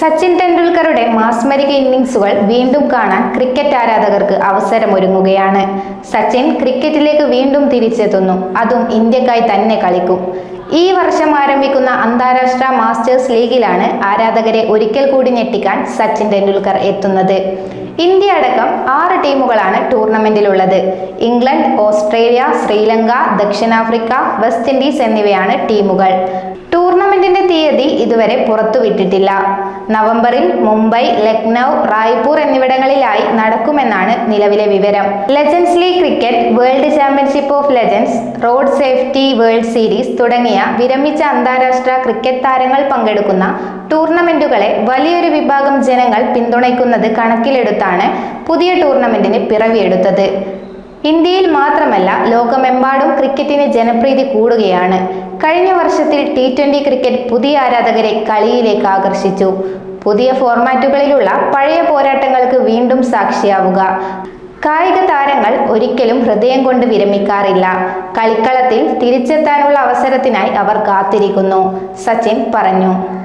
സച്ചിൻ ടെണ്ടുൽക്കറുടെ മാസ്മരിക ഇന്നിംഗ്സുകൾ വീണ്ടും കാണാൻ ക്രിക്കറ്റ് ആരാധകർക്ക് അവസരമൊരുങ്ങുകയാണ്. സച്ചിൻ ക്രിക്കറ്റിലേക്ക് വീണ്ടും തിരിച്ചെത്തുന്നു. അതും ഇന്ത്യക്കായി തന്നെ കളിക്കും. ഈ വർഷം ആരംഭിക്കുന്ന അന്താരാഷ്ട്ര മാസ്റ്റേഴ്സ് ലീഗിലാണ് ആരാധകരെ ഒരിക്കൽ കൂടി ഞെട്ടിക്കാൻ സച്ചിൻ ടെണ്ടുൽക്കർ എത്തുന്നത്. ഇന്ത്യ അടക്കം ആറ് ടീമുകളാണ് ടൂർണമെന്റിലുള്ളത്. ഇംഗ്ലണ്ട് ഓസ്ട്രേലിയ ശ്രീലങ്ക ദക്ഷിണാഫ്രിക്ക വെസ്റ്റ് ഇൻഡീസ് എന്നിവയാണ് ടീമുകൾ. ഇതുവരെ പുറത്തുവിട്ടിട്ടില്ല. നവംബറിൽ മുംബൈ ലക്നൗ റായ്പൂർ എന്നിവിടങ്ങളിലായി നടക്കുമെന്നാണ് നിലവിലെ വിവരം. Legends league cricket world championship of legends road safety world series തുടങ്ങിയ വിരമിച്ച അന്താരാഷ്ട്ര ക്രിക്കറ്റ് താരങ്ങൾ പങ്കെടുക്കുന്ന ടൂർണമെന്റുകളെ വലിയൊരു വിഭാഗം ജനങ്ങൾ പിന്തുണയ്ക്കുന്നത് കണക്കിലെടുത്താണ് പുതിയ ടൂർണമെന്റിന് പിറവിയെടുത്തത്. ഇന്ത്യയിൽ മാത്രമല്ല ലോകമെമ്പാടും ക്രിക്കറ്റിന് ജനപ്രീതി കൂടുകയാണ്. കഴിഞ്ഞ വർഷത്തിൽ ടി ട്വന്റി ക്രിക്കറ്റ് പുതിയ ആരാധകരെ കളിയിലേക്ക് ആകർഷിച്ചു. പുതിയ ഫോർമാറ്റുകളിലുള്ള പഴയ പോരാട്ടങ്ങൾക്ക് വീണ്ടും സാക്ഷിയാവുക. കായിക താരങ്ങൾ ഒരിക്കലും ഹൃദയം കൊണ്ട് വിരമിക്കാറില്ല. കളിക്കളത്തിൽ തിരിച്ചെത്താനുള്ള അവസരത്തിനായി അവർ കാത്തിരിക്കുന്നു. സച്ചിൻ പറഞ്ഞു.